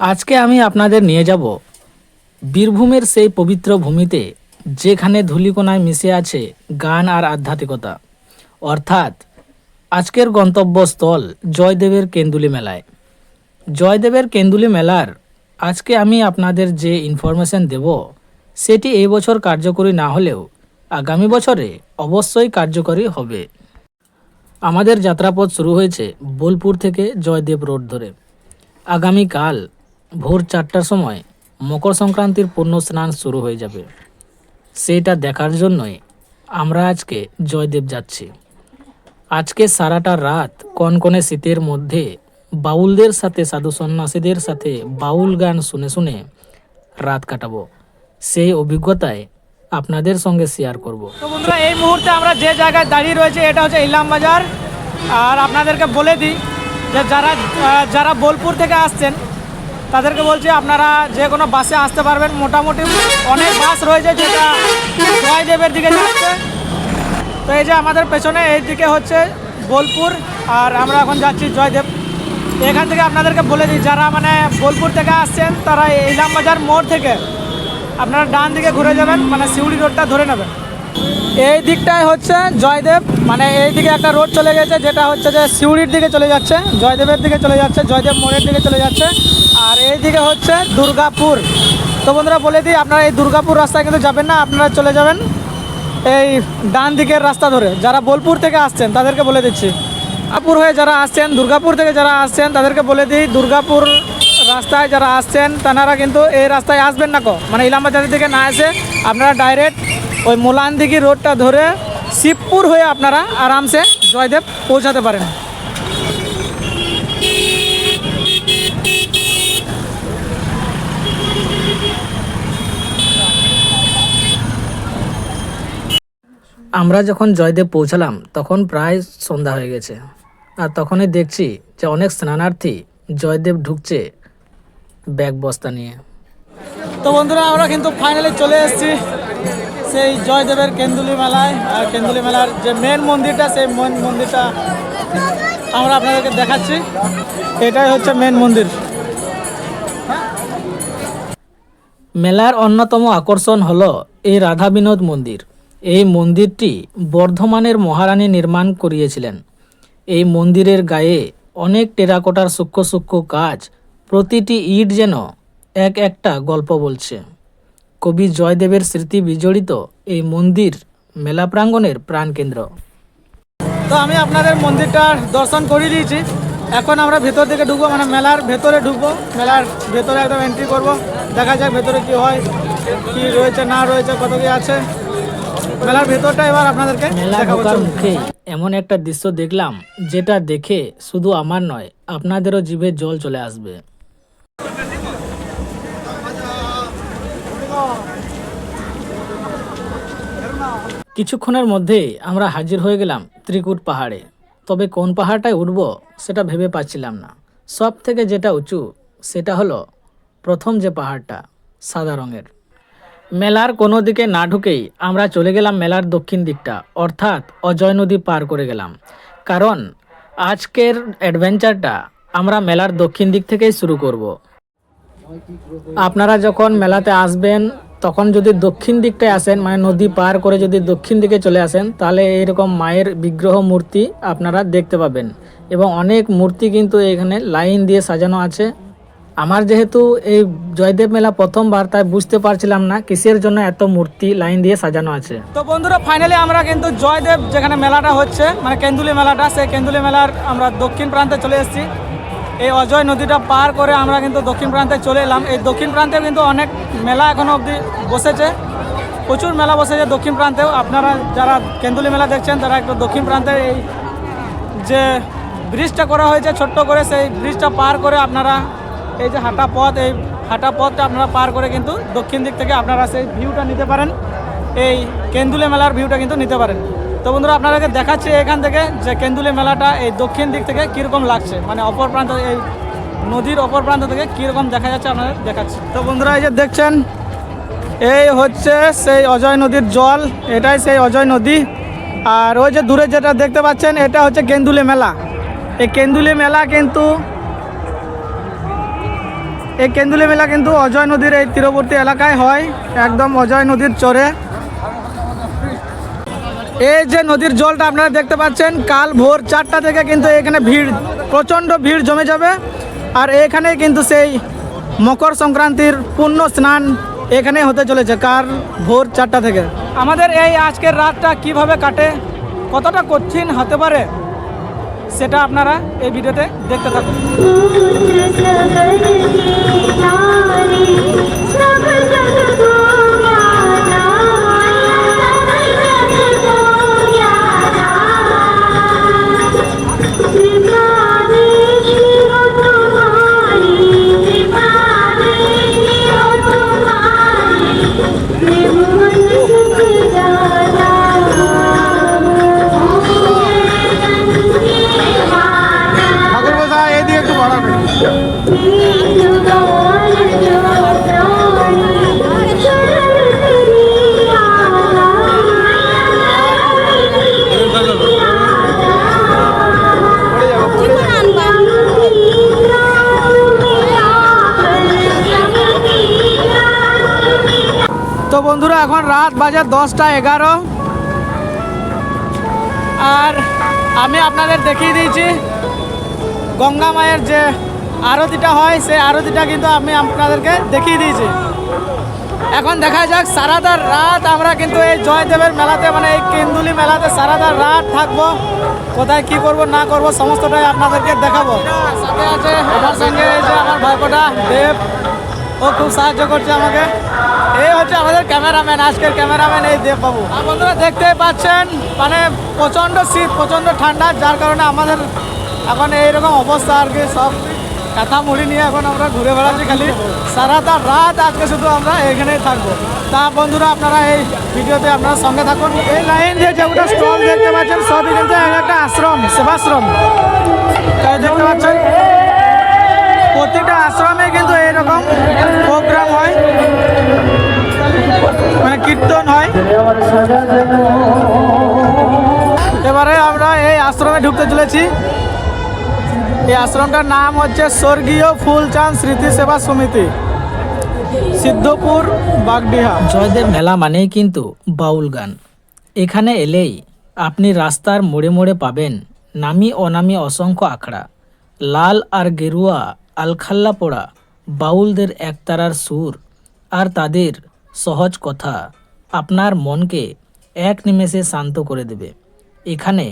আজকে আমি আপনাদের নিয়ে যাব বীরভূমের সেই পবিত্র ভূমিতে যেখানে ধূলিকোনায় মিশে আছে গান আর আধ্যাত্মিকতা। অর্থাৎ আজকের গন্তব্যস্থল জয়দেবের কেন্দুলি মেলায়। জয়দেবের কেন্দুলি মেলার আজকে আমি আপনাদের যে ইনফরমেশন দেব, সেটি এই বছর কার্যকরী না হলেও আগামী বছরে অবশ্যই কার্যকরী হবে। আমাদের যাত্রাপথ শুরু হয়েছে বোলপুর থেকে জয়দেব রোড ধরে। আগামীকাল ভোর চারটার সময় মকর সংক্রান্তির পূর্ণ স্নান শুরু হয়ে যাবে। সেইটা দেখার জন্যই আমরা আজকে জয়দেব যাচ্ছি। আজকে সারাটা রাত কনকনে শীতের মধ্যে বাউলদের সাথে, সাধু সন্ন্যাসীদের সাথে বাউল গান শুনে শুনে রাত কাটাবো। সেই অভিজ্ঞতায় আপনাদের সঙ্গে শেয়ার করব। বন্ধুরা, এই মুহূর্তে আমরা যে জায়গায় দাঁড়িয়ে রয়েছে, এটা হচ্ছে ইলাম বাজার। আর আপনাদেরকে বলে দিই যে যারা যারা বোলপুর থেকে আসছেন তাদেরকে বলছি আপনারা যে কোনো বাসে আসতে পারবেন। মোটামুটি অনেক বাস রয়েছে যেটা জয়দেবের দিকে যাচ্ছে। তো এই যে আমাদের পেছনে, এই দিকে হচ্ছে বোলপুর আর আমরা এখন যাচ্ছি জয়দেব। এখান থেকে আপনাদেরকে বলে দিই, যারা মানে বোলপুর থেকে আসছেন, তারা এই ইলাম বাজার মোড় থেকে আপনারা ডান দিকে ঘুরে যাবেন মানে সিউড়ি রোডটা ধরে নেবেন। এই দিকটায় হচ্ছে জয়দেব মানে এই দিকে একটা রোড চলে গেছে, যেটা হচ্ছে যে সিউড়ির দিকে চলে যাচ্ছে, জয়দেবের দিকে চলে যাচ্ছে, জয়দেব মোড়ের দিকে চলে যাচ্ছে, আর এই দিকে হচ্ছে দুর্গাপুর। তো বন্ধুরা বলে দিই, আপনারা এই দুর্গাপুর রাস্তায় কিন্তু যাবেন না, আপনারা চলে যাবেন এই ডান দিকের রাস্তা ধরে। যারা বোলপুর থেকে আসছেন, তাদেরকে বলে দিচ্ছি। আপুর হয়ে যারা আসছেন, দুর্গাপুর থেকে যারা আসছেন, তাদেরকে বলে দিই, দুর্গাপুর রাস্তায় যারা আসছেন তারা কিন্তু এই রাস্তায় আসবেন না কো। মানে ইলামবাজারের দিকে না এসে আপনারা ডাইরেক্ট ওই মোলানদিঘি রোডটা ধরে শিবপুর হয়ে আপনারা আরামসে জয়দেব পৌঁছাতে পারেন। আমরা যখন জয়দেব পৌঁছালাম, তখন প্রায় সন্ধ্যা হয়ে গেছে। আর তখনই দেখছি যে অনেক স্নানার্থী জয়দেব ঢুকছে ব্যাগ বস্তা নিয়ে। তো বন্ধুরা, আমরা কিন্তু ফাইনালি চলে এসেছি। সেই জয়দেবের কেন্দুলি মেলায় কেন্দুলি মেলার যে মেন মন্দিরটা, সেই মেন মন্দিরটা আমরা আপনাদেরকে দেখাচ্ছি। এটাই হচ্ছে মেন মন্দির। মেলার অন্যতম আকর্ষণ হলো এই রাধা বিনোদ মন্দির। এই মন্দিরটি বর্ধমানের মহারানী নির্মাণ করিয়েছিলেন। এই মন্দিরের গায়ে অনেক টেরাকোটার সূক্ষ্ম সূক্ষ্ম কাজ, প্রতিটি ইট যেন এক একটা গল্প বলছে। কবি জয়দেবের স্মৃতি বিজড়িত এই মন্দির মেলা প্রাঙ্গণের প্রাণকেন্দ্র তো আমি আপনাদের মন্দিরটার দর্শন করিয়ে দিয়েছি। এখন আমরা ভেতর দিকে ঢুকবো মানে মেলার ভেতরে ঢুকবো। মেলার ভেতরে একদম এন্ট্রি করব। দেখা যাক ভেতরে কি হয় কি রয়েছে না রয়েছে কত কি আছে। মেলার ভেতরটা এবার আপনাদেরকে ঢোকার মুখে এমন একটা দৃশ্য দেখলাম যেটা দেখে শুধু আমার নয় আপনাদেরও জিভে জল চলে আসবে। কিছুক্ষণের মধ্যেই আমরা হাজির হয়ে গেলাম ত্রিকুট পাহাড়ে। তবে কোন পাহাড়টায় উঠব সেটা ভেবে পাচ্ছিলাম না। সব থেকে যেটা উঁচু সেটা হলো প্রথম যে পাহাড়টা, সাদা রঙের। মেলার কোনো দিকে না ঢুকেই আমরা চলে গেলাম মেলার দক্ষিণ দিকটা, অর্থাৎ অজয় নদী পার করে গেলাম। কারণ আজকের অ্যাডভেঞ্চারটা আমরা মেলার দক্ষিণ দিক থেকেই শুরু করব। আপনারা যখন মেলাতে আসবেন তখন যদি দক্ষিণ দিকটায় আসেন মানে নদী পার করে যদি দক্ষিণ দিকে চলে আসেন, তাহলে এইরকম মায়ের বিগ্রহ মূর্তি আপনারা দেখতে পাবেন। এবং অনেক মূর্তি কিন্তু এখানে লাইন দিয়ে সাজানো আছে। আমার যেহেতু এই জয়দেব মেলা প্রথমবার, তাই বুঝতে পারছিলাম না কিসের জন্য এত মূর্তি লাইন দিয়ে সাজানো আছে। তো বন্ধুরা ফাইনালি আমরা কিন্তু জয়দেব যেখানে মেলাটা হচ্ছে মানে কেন্দুলি মেলাটা, সেই কেন্দুলি মেলার আমরা দক্ষিণ প্রান্তে চলে এসেছি। এই অজয় নদীটা পার করে আমরা কিন্তু দক্ষিণ প্রান্তে চলে এলাম। এই দক্ষিণ প্রান্তে কিন্তু অনেক মেলা এখনও অবধি বসেছে। প্রচুর মেলা বসেছে দক্ষিণ প্রান্তেও। আপনারা যারা কেন্দুলি মেলা দেখছেন, তারা একটু দক্ষিণ প্রান্তে এই যে ব্রিজটা করা হয়েছে, ছোট্ট করে সেই ব্রিজটা পার করে আপনারা এই যে হাঁটা পথ, এই হাঁটা পথটা আপনারা পার করে কিন্তু দক্ষিণ দিক থেকে আপনারা সেই ভিউটা নিতে পারেন। এই কেন্দুলে মেলার ভিউটা কিন্তু নিতে পারেন। তো বন্ধুরা, আপনাদেরকে দেখাচ্ছি এখান থেকে যে কেন্দুলি মেলাটা এই দক্ষিণ দিক থেকে কীরকম লাগছে মানে অপর প্রান্ত এই নদীর অপর প্রান্ত থেকে কীরকম দেখা যাচ্ছে আপনাদের দেখাচ্ছি। তো বন্ধুরা, এই যে দেখছেন, এই হচ্ছে সেই অজয় নদীর জল, এটাই সেই অজয় নদী। আর ওই যে দূরে যেটা দেখতে পাচ্ছেন, এটা হচ্ছে কেন্দুলি মেলা। এই কেন্দুলি মেলা কিন্তু, এই কেন্দুলি মেলা কিন্তু অজয় নদীর এই তীরবর্তী এলাকায় হয়, একদম অজয় নদীর চরে। এই যে নদীর জলটা আপনারা দেখতে পাচ্ছেন, কাল ভোর চারটা থেকে কিন্তু এখানে ভিড়, প্রচণ্ড ভিড় জমে যাবে। আর এখানে কিন্তু সেই মকর সংক্রান্তির পূর্ণ স্নান এখানে হতে চলেছে কার ভোর চারটা থেকে। আমাদের এই আজকের রাতটা কীভাবে কাটে, কতটা কঠিন হতে পারে, সেটা আপনারা এই ভিডিওতে দেখতে থাকুন। 你 রাত বাজে দশটা এগারো। আর আমি আপনাদের দেখিয়ে দিয়েছি, গঙ্গা মায়ের যে আরতিটা হয় সেই আরতিটা কিন্তু আমি আপনাদেরকে দেখিয়ে দিয়েছি। এখন দেখা যাক সারাদার রাত আমরা কিন্তু এই জয়দেবের মেলাতে মানে এই কেন্দুলি মেলাতে সারাদার রাত থাকব। কোথায় কি করব, না করব, সমস্তটাই আপনাদেরকে দেখাবো। সাথে আছে আমার সঙ্গে আমার ভাইপোটা দেব। ও খুব সাহায্য করছে আমাকে। এই হচ্ছে আমাদের ক্যামেরাম্যান, আজকের ক্যামেরাম্যান এই দেববাবু। আর বন্ধুরা দেখতেই পাচ্ছেন মানে প্রচণ্ড শীত, প্রচণ্ড ঠান্ডা, যার কারণে আমাদের এখন এইরকম অবস্থা আর কি, সব কাঁথা মুড়ি নিয়ে এখন আমরা ঘুরে বেড়াচ্ছি খালি। সারাটা রাত আজকে শুধু আমরা এখানেই থাকব। তা বন্ধুরা, আপনারা এই ভিডিওতে আপনারা সঙ্গে থাকুন। এই লাইন দিয়ে যেগুলো স্টল দেখতে পাচ্ছেন সবই কিন্তু এক একটা আশ্রম, সেবাশ্রম। দেখতে পাচ্ছেন? প্রত্যেকটা আশ্রমে কিন্তু এইরকম প্রোগ্রাম হয়। মানে কীর্তন হয়। এবারে আমরা এই আশ্রমে ঢুকতে চলেছি। এই আশ্রমটার নাম হচ্ছে স্বর্গীয় ফুলচাঁদ স্মৃতি সেবা সমিতি, সিদ্ধপুর, বাগডিহা। জয়দেব মেলা মানেই কিন্তু বাউল গান। এখানে এলেই আপনি রাস্তার মোড়ে মোড়ে পাবেন নামি অনামি অসংখ্য আখড়া, লাল আর গেরুয়া আলখাল্লা পোড়া বাউলদের একতারার সুর আর তাদের সহজ কথা আপনার মনকে এক নিমেষে শান্ত করে দেবে এখানে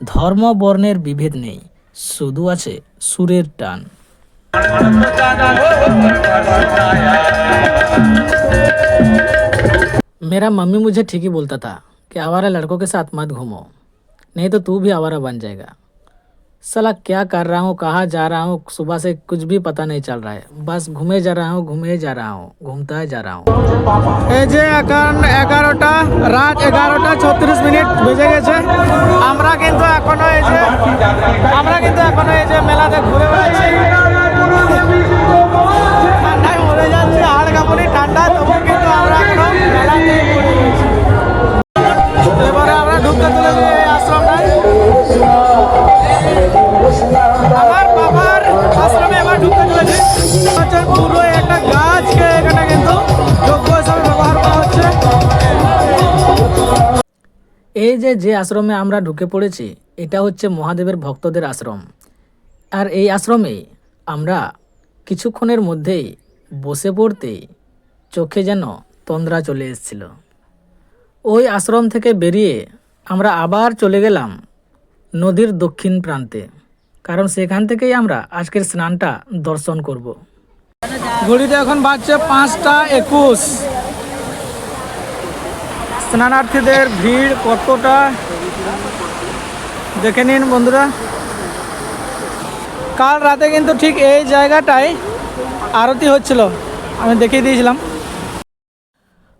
ধর্ম বর্ণের বিভেদ নেই শুধু আছে সুরের টান मेरा मम्मी मुझे ठीक ही बोलता था कि आवारा लड़कों के साथ मत घूमो नहीं तो तू भी आवारा बन जाएगा साला क्या कर रहा हूँ कहाँ जा रहा हूँ सुबह से कुछ भी पता नहीं चल रहा है बस घूमे जा रहा हूँ घूमे जा रहा हूँ घूमता जा रहा हूँ এই যে এখন এগারোটা রাত এগারোটা ছত্রিশ মিনিট বেজে গেছে আমরা কিন্তু এখনো এই যে আমরা কিন্তু এখনো এই যে মেলাতে ঘুরে বেড়াচ্ছি পুরো একটা গাছকে এখানে কিন্তু যোগ্য হিসাবে ব্যবহার করা হচ্ছে। এই যে যে আশ্রমে আমরা ঢুকে পড়েছি, এটা হচ্ছে মহাদেবের ভক্তদের আশ্রম। আর এই আশ্রমে আমরা কিছুক্ষণের মধ্যেই বসে পড়তেই চোখে যেন তন্দ্রা চলে এসেছিল। ওই আশ্রম থেকে বেরিয়ে আমরা আবার চলে গেলাম নদীর দক্ষিণ প্রান্তে। কারণ সেখান থেকেই আমরা আজকের স্নানটা দর্শন করব। ঘড়িতে এখন বাজছে পাঁচটা একুশ। স্নানার্থীদের ভিড় কতটা? দেখে নিন বন্ধুরা। কাল রাতে কিন্তু ঠিক এই জায়গাটায় আরতি হচ্ছিল। আমি দেখিয়ে দিয়েছিলাম।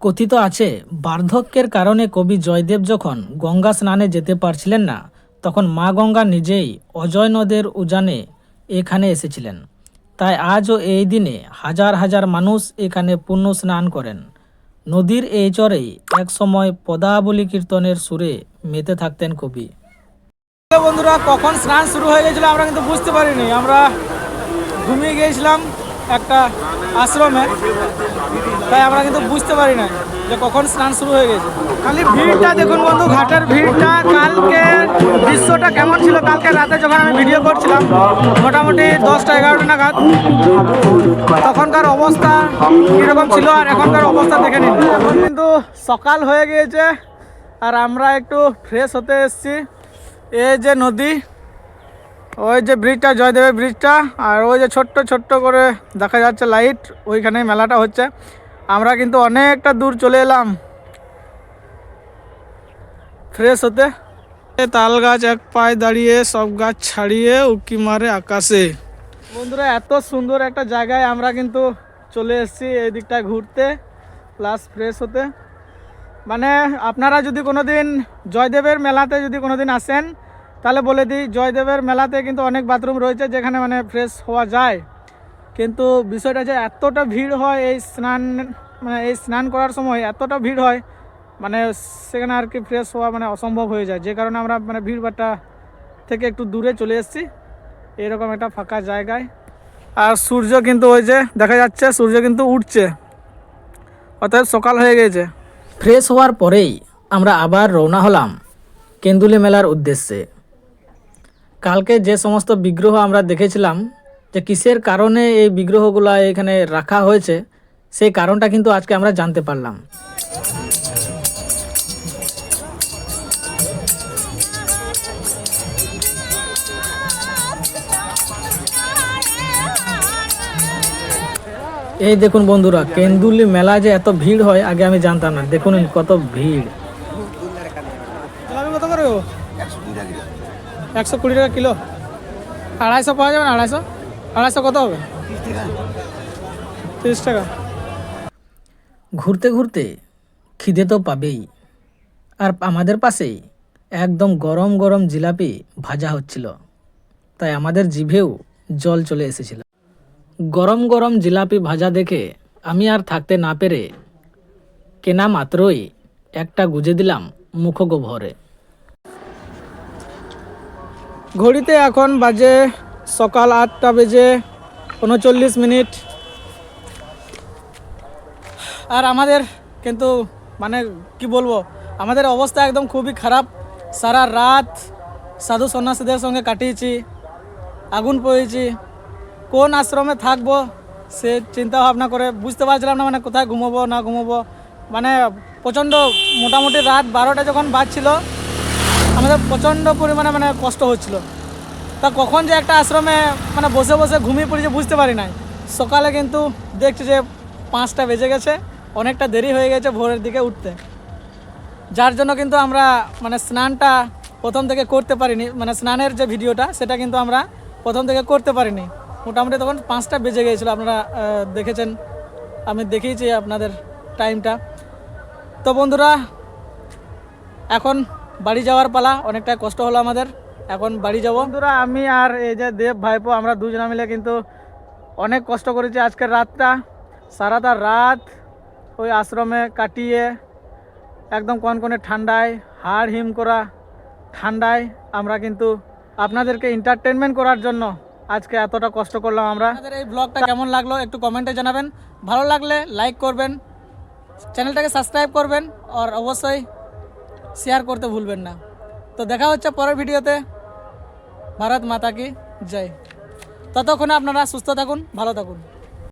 কথিত আছে, বার্ধক্যের কারণে কবি জয়দেব যখন গঙ্গা স্নানে যেতে পারছিলেন না, তখন মা গঙ্গা নিজেই অজয় নদের উজানে এখানে এসেছিলেন। তাই আজও এই দিনে হাজার হাজার মানুষ এখানে পুণ্য স্নান করেন। নদীর এই চরেই একসময় পদাবলী কীর্তনের সুরে মেতে থাকতেন কবি। বন্ধুরা, কখন স্নান শুরু হয়ে গেছিল আমরা কিন্তু বুঝতে পারিনি। আমরা ঘুমিয়ে গিয়েছিলাম একটা আশ্রমে। তাই আমরা কিন্তু বুঝতে পারি না যে কখন স্নান শুরু হয়ে গেছে। খালি ভিড়টা দেখুন বন্ধু, ঘাটের ভিড়টা, কালকে দৃশ্যটা কেমন ছিল? কালকে রাতে যখন আমি ভিডিও করছিলাম, মোটামুটি দশটা, এগারোটা নাগাদ, তখনকার অবস্থা কীরকম ছিল আর এখনকার অবস্থা দেখে নিন। এখন কিন্তু সকাল হয়ে গিয়েছে আর আমরা একটু ফ্রেশ হতে এসেছি। এই যে নদী, ওই যে ব্রিজটা জয়দেবের ব্রিজটা আর ওই যে ছোট্ট ছোট্ট করে দেখা যাচ্ছে লাইট ওইখানে মেলাটা হচ্ছে। আমরা কিন্তু অনেকটা দূর চলে এলাম। ফ্রেশ হতে। তাল গাছ এক পায়ে দাঁড়িয়ে, সব গাছ ছাড়িয়ে উকি মারে আকাশে। বন্ধুরা, এত সুন্দর একটা জায়গায় আমরা কিন্তু চলে এসেছি এই দিকটায় ঘুরতে প্লাস ফ্রেশ হতে। মানে আপনারা যদি কোনো দিন জয়দেবের মেলাতে যদি কোনো দিন আসেন, তাহলে বলে দিই, জয়দেবের মেলাতে কিন্তু অনেক বাথরুম রয়েছে যেখানে মানে ফ্রেশ হওয়া যায়। কিন্তু বিষয়টা যে এতটা ভিড় হয় এই স্নান মানে এই স্নান করার সময় এতটা ভিড় হয় মানে সেখানে আর কি ফ্রেশ হওয়া মানে অসম্ভব হয়ে যায়। যে কারণে আমরা মানে ভিড়ভাট্টা থেকে একটু দূরে চলে এসেছি। এরকম একটা ফাঁকা জায়গায়। আর সূর্য কিন্তু ওই যে দেখা যাচ্ছে, সূর্য কিন্তু উঠছে। অতএব সকাল হয়ে গেছে। ফ্রেশ হওয়ার পরেই আমরা আবার রওনা হলাম কেন্দুলি মেলার উদ্দেশ্যে। কালকে যে সমস্ত বিগ্রহ আমরা দেখেছিলাম যে কিসের কারণে এই বিগ্রহগুলো এখানে রাখা হয়েছে, সেই কারণটা কিন্তু আজকে আমরা জানতে পারলাম। এই দেখুন বন্ধুরা, কেন্দুলি মেলা যে এত ভিড় হয়, আগে আমি জানতাম না। দেখুন কত ভিড়। একশো কুড়ি টাকা কিলো। আড়াইশো পাওয়া যাবে না, আড়াইশো? আড়াইশো কত হবে? তিরিশ টাকা। ঘুরতে ঘুরতে খিদে তো পাবেই। আর আমাদের পাশেই একদম গরম গরম জিলাপি ভাজা হচ্ছিল। তাই আমাদের জিভেও জল চলে এসেছিল। গরম গরম জিলাপি ভাজা দেখে আমি আর থাকতে না পেরে কেনা মাত্রই একটা গুজে দিলাম মুখগোভরে ঘড়িতে এখন বাজে সকাল আটটা বেজে উনচল্লিশ মিনিট। আর আমাদের কিন্তু মানে কি বলব, আমাদের অবস্থা একদম খুবই খারাপ। সারা রাত সাধু সন্ন্যাসীদের সঙ্গে কাটিয়েছি, আগুন পেয়েছি কোন আশ্রমে থাকব সে চিন্তা ভাবনা করে বুঝতে পারছিলাম না মানে কোথায় ঘুমোবো, না ঘুমোবো। মানে প্রচণ্ড মোটামুটি রাত বারোটা যখন বাজছিল, আমাদের প্রচণ্ড পরিমাণে মানে কষ্ট হচ্ছিল। তা কখন যে একটা আশ্রমে মানে বসে বসে ঘুমিয়ে পড়েছে বুঝতে পারি নাই। সকালে কিন্তু দেখছি যে পাঁচটা বেজে গেছে, অনেকটা দেরি হয়ে গেছে ভোরের দিকে উঠতে। যার জন্য কিন্তু আমরা মানে স্নানটা প্রথম থেকে করতে পারিনি মানে স্নানের যে ভিডিওটা সেটা কিন্তু আমরা প্রথম থেকে করতে পারিনি। মোটামুটি তখন পাঁচটা বেজে গিয়েছিল, আপনারা দেখেছেন। আমি দেখিয়েছি আপনাদের টাইমটা। তো বন্ধুরা, এখন বাড়ি যাওয়ার পালা অনেকটা কষ্ট হলো আমাদের। এখন বাড়ি যাব। বন্ধুরা আমি আর এই যে দেব ভাইপো আমরা দুজনা মিলে কিন্তু অনেক কষ্ট করেছি আজকের রাতটা। সারাটা রাত ওই আশ্রমে কাটিয়ে একদম কনকনে ঠান্ডায় হাড় হিম করা ঠান্ডায় আমরা কিন্তু আপনাদেরকে এন্টারটেনমেন্ট করার জন্য আজকে এতটা কষ্ট করলাম আমরা। আমাদের এই ব্লগটা কেমন লাগল একটু কমেন্টে জানাবেন। ভালো লাগলে লাইক করবেন চ্যানেলটাকে সাবস্ক্রাইব করবেন আর অবশ্যই শেয়ার করতে ভুলবেন না। তো দেখা হচ্ছে পরের ভিডিওতে। ভারত মাতা কি? জয়। ততক্ষণে আপনারা সুস্থ থাকুন, ভালো থাকুন।